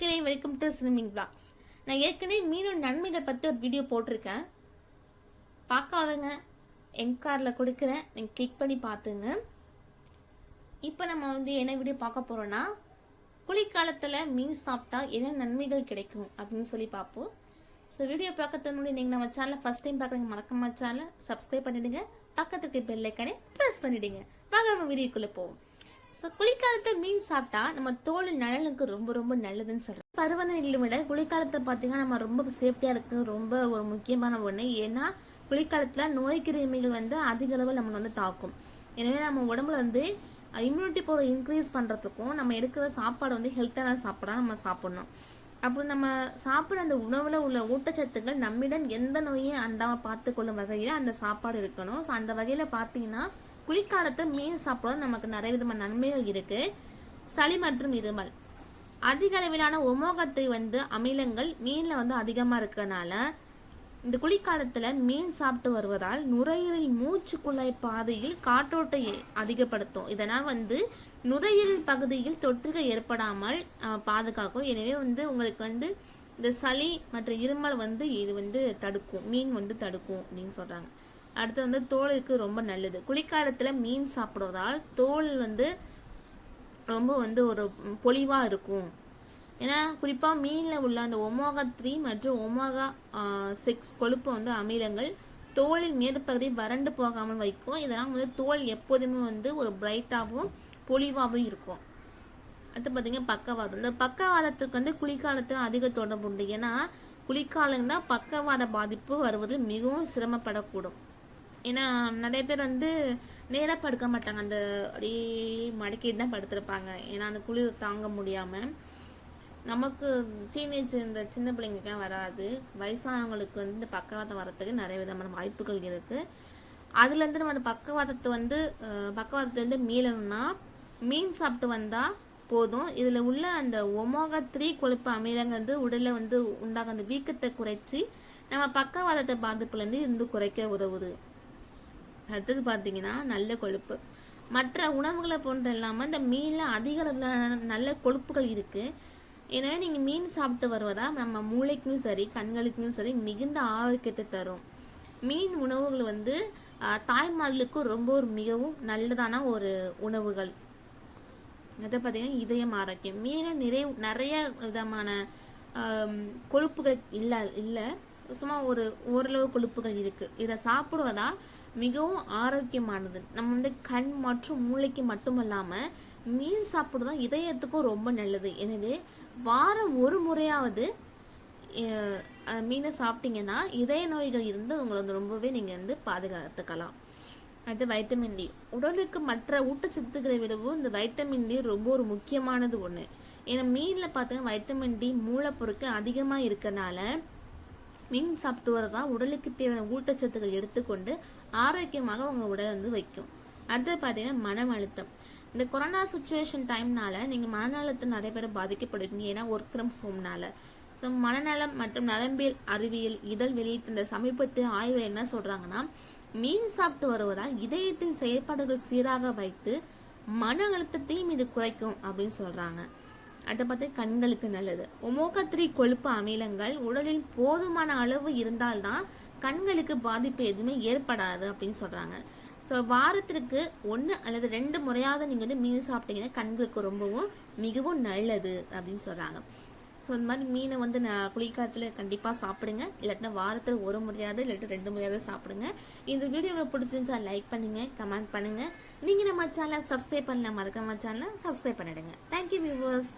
Swimming blocks நான் ஏற்கனவே மீனோட நன்மைகளை பற்றி ஒரு வீடியோ போட்டிருக்கேன். பார்க்காதங்க என் காரில் கொடுக்குறேன். நீங்கள் கிளிக் பண்ணி பார்த்துங்க. இப்போ நம்ம வந்து என்ன வீடியோ பார்க்க போகிறோன்னா குளிர்காலத்தில் மீன் சாப்பிட்டா என்ன நன்மைகள் கிடைக்கும் அப்படின்னு சொல்லி பார்ப்போம். ஸோ வீடியோ பார்க்கறதுக்கு முன்னாடி நீங்கள் நம்ம சேனலை ஃபஸ்ட் டைம் பார்க்குறீங்க மறக்காம சேனலை சப்ஸ்கிரைப் பண்ணிடுங்க. பக்கத்துக்கு பெல்லைக்கானே ப்ரெஸ் பண்ணிவிடுங்க வாங்க நம்ம வீடியோக்குள்ளே போவோம். ஸோ குளிர்காலத்தில் மீன் சாப்பிட்டா நம்ம தோல் நலனுக்கு ரொம்ப ரொம்ப நல்லதுன்னு சொல்கிறோம் பருவநிலையிலும் விட குளிர்காலத்தை பார்த்தீங்கன்னா நம்ம ரொம்ப சேஃப்டியாக இருக்கிறது ரொம்ப ஒரு முக்கியமான ஒன்று ஏன்னா குளிர்காலத்தில் நோய் கிருமிகள் வந்து அதிக அளவில் நம்மளை வந்து தாக்கும். எனவே நம்ம உடம்புல வந்து இம்யூனிட்டி பவர் இன்க்ரீஸ் பண்ணுறதுக்கும் நம்ம எடுக்கிற சாப்பாடு வந்து ஹெல்த்தான சாப்பாடாக நம்ம சாப்பிட்ணும். அப்புறம் நம்ம சாப்பிட்ற அந்த உணவில் உள்ள ஊட்டச்சத்துக்கள் நம்மிடம் எந்த நோயும் அண்டாமல் பார்த்துக்கொள்ளும் வகையில் அந்த சாப்பாடு இருக்கணும். ஸோ அந்த வகையில் பார்த்தீங்கன்னா குளிர்காலத்தை மீன் சாப்பிட நமக்கு நிறைய விதமான நன்மைகள் இருக்கு. சளி மற்றும் இருமல். அதிக அளவிலான ஒமோகத்தை வந்து அமிலங்கள் மீனில் வந்து அதிகமாக இருக்கறனால இந்த குளிர்காலத்தில் மீன் சாப்பிட்டு வருவதால் நுரையீரல் மூச்சு குழாய் பாதையில் காற்றோட்டை அதிகப்படுத்தும். இதனால் வந்து நுரையீரல் பகுதியில் தொற்றுகள் ஏற்படாமல் பாதுகாக்கும். எனவே வந்து உங்களுக்கு வந்து இந்த சளி மற்றும் இருமல் வந்து இது வந்து தடுக்கும். மீன் வந்து தடுக்கும் அப்படின்னு சொல்கிறாங்க அடுத்து வந்து தோலுக்கு ரொம்ப நல்லது. குளிர்காலத்தில் மீன் சாப்பிடுவதால் தோல் வந்து ரொம்ப வந்து ஒரு பொலிவாக இருக்கும். ஏன்னா குறிப்பாக மீனில் உள்ள அந்த ஒமோகா த்ரீ மற்றும் ஒமோகா சிக்ஸ் கொழுப்பு வந்து அமிலங்கள் தோலின் மேற்பகுதி வறண்டு போகாமல் வைக்கும். இதனால் வந்து தோல் எப்போதுமே வந்து ஒரு பிரைட்டாகவும் பொலிவாகவும் இருக்கும். அடுத்து பார்த்தீங்கன்னா பக்கவாதம். இந்த பக்கவாதத்துக்கு வந்து குளிர்காலத்தில் அதிக தொடர்பு உண்டு. ஏன்னா குளிர்காலம் தான் பக்கவாத பாதிப்பு வருவது மிகவும் சிரமப்படக்கூடும். ஏன்னா நிறைய பேர் வந்து நேராக படுக்க மாட்டாங்க. அந்த அப்படியே மடக்கிட்டு தான் படுத்திருப்பாங்க. ஏன்னா அந்த குளிர் தாங்க முடியாமல் நமக்கு டீனேஜ் இந்த சின்ன பிள்ளைங்களுக்கு வராது. வயசானவங்களுக்கு வந்து இந்த பக்கவாதம் வரத்துக்கு நிறைய விதமான வாய்ப்புகள் இருக்குது அதுலேருந்து நம்ம அந்த பக்கவாதத்தை வந்து பக்கவாதத்துலேருந்து மீளணும்னா மீன் சாப்பிட்டு வந்தால் போதும். இதில் உள்ள அந்த ஒமோகா த்ரீ கொழுப்பு அமிலங்கள் வந்து உடலில் வந்து உண்டாக அந்த வீக்கத்தை குறைச்சி நம்ம பக்கவாதத்தை பாதிப்புலேருந்து இருந்து குறைக்க உதவுது. அடுத்தது பார்த்தீங்கன்னா நல்ல கொழுப்பு. மற்ற உணவுகளை போன்ற இல்லாமல் இந்த மீனில் அதிக அளவில் நல்ல கொழுப்புகள் இருக்குது எனவே நீங்கள் மீன் சாப்பிட்டு வருவதா நம்ம மூளைக்கும் சரி கண்களுக்கும் சரி மிகுந்த ஆரோக்கியத்தை தரும். மீன் உணவுகள் வந்து ஆஹ், தாய்மார்களுக்கு ரொம்ப ஒரு மிகவும் நல்லதான ஒரு உணவுகள். அதை பார்த்தீங்கன்னா இதயம் ஆரோக்கியம். மீனில் நிறைய நிறைய விதமான கொழுப்புகள் இல்லை இல்லை. சும்மா ஒரு ஓரளவு கொழுப்புகள் இருக்குது இதை சாப்பிடுவதால் மிகவும் ஆரோக்கியமானது. நம்ம வந்து கண் மற்றும் மூளைக்கு மட்டுமல்லாமல் மீன் சாப்பிடுவதா இதயத்துக்கும் ரொம்ப நல்லது. எனவே வாரம் ஒரு முறையாவது மீனை சாப்பிட்டீங்கன்னா இதய நோய்கள் இருந்து உங்களை வந்து ரொம்பவே நீங்கள் வந்து பாதுகாத்துக்கலாம். அடுத்து வைட்டமின் டி உடலுக்கு மற்ற ஊட்டச்சத்துக்களை விடவும் இந்த வைட்டமின் டி ரொம்ப ஒரு முக்கியமானது ஒன்று ஏன்னா மீனில் பார்த்தீங்கன்னா வைட்டமின் டி மூலப்பொருட்கள் அதிகமாக இருக்கறனால மீன் சாப்பிட்டு வரதா உடலுக்கு தேவையான ஊட்டச்சத்துக்கள் எடுத்துக்கொண்டு ஆரோக்கியமாக உங்கள் உடலை வந்து வைக்கும். அடுத்தது பார்த்தீங்கன்னா மன அழுத்தம். இந்த கொரோனா சுச்சுவேஷன் டைம்னால நீங்கள் மனநலத்தை நிறைய பேர் பாதிக்கப்படுவீங்க. ஏன்னா ஒர்க் ஃப்ரம் ஹோம்னால ஸோ மனநலம் மற்றும் நரம்பியல் அறிவியல் இதழ் வெளியிட்ட இந்த சமீபத்திய ஆய்வில் என்ன சொல்கிறாங்கன்னா மீன் சாப்பிட்டு வருவதால் இதயத்தின் செயல்பாடுகள் சீராக வைத்து மன அழுத்தத்தையும் இது குறைக்கும் அப்படின்னு சொல்கிறாங்க அடுத்து பார்த்து கண்களுக்கு நல்லது. ஒமோகா த்ரீ கொழுப்பு அமிலங்கள் உடலில் போதுமான அளவு இருந்தால்தான் கண்களுக்கு பாதிப்பு எதுவுமே ஏற்படாது அப்படின்னு சொல்கிறாங்க ஸோ வாரத்திற்கு ஒன்று அல்லது ரெண்டு முறையாவது நீங்கள் வந்து மீன் சாப்பிட்டீங்கன்னா கண்களுக்கு ரொம்பவும் மிகவும் நல்லது அப்படின்னு சொல்கிறாங்க ஸோ இந்த மாதிரி மீனை வந்து நான் குளிர்காலத்தில் கண்டிப்பாக சாப்பிடுங்க. இல்லாட்டினா வாரத்தில் ஒரு முறையாவது இல்லாட்டி ரெண்டு முறையாவது சாப்பிடுங்க. இந்த வீடியோ உங்களுக்கு பிடிச்சிருந்தா லைக் பண்ணுங்கள் கமெண்ட் பண்ணுங்கள் நீங்கள் நம்ம சேனலை சப்ஸ்கிரைப் பண்ணல மறக்காம சேனலை சப்ஸ்கிரைப் பண்ணிடுங்க. Thank you viewers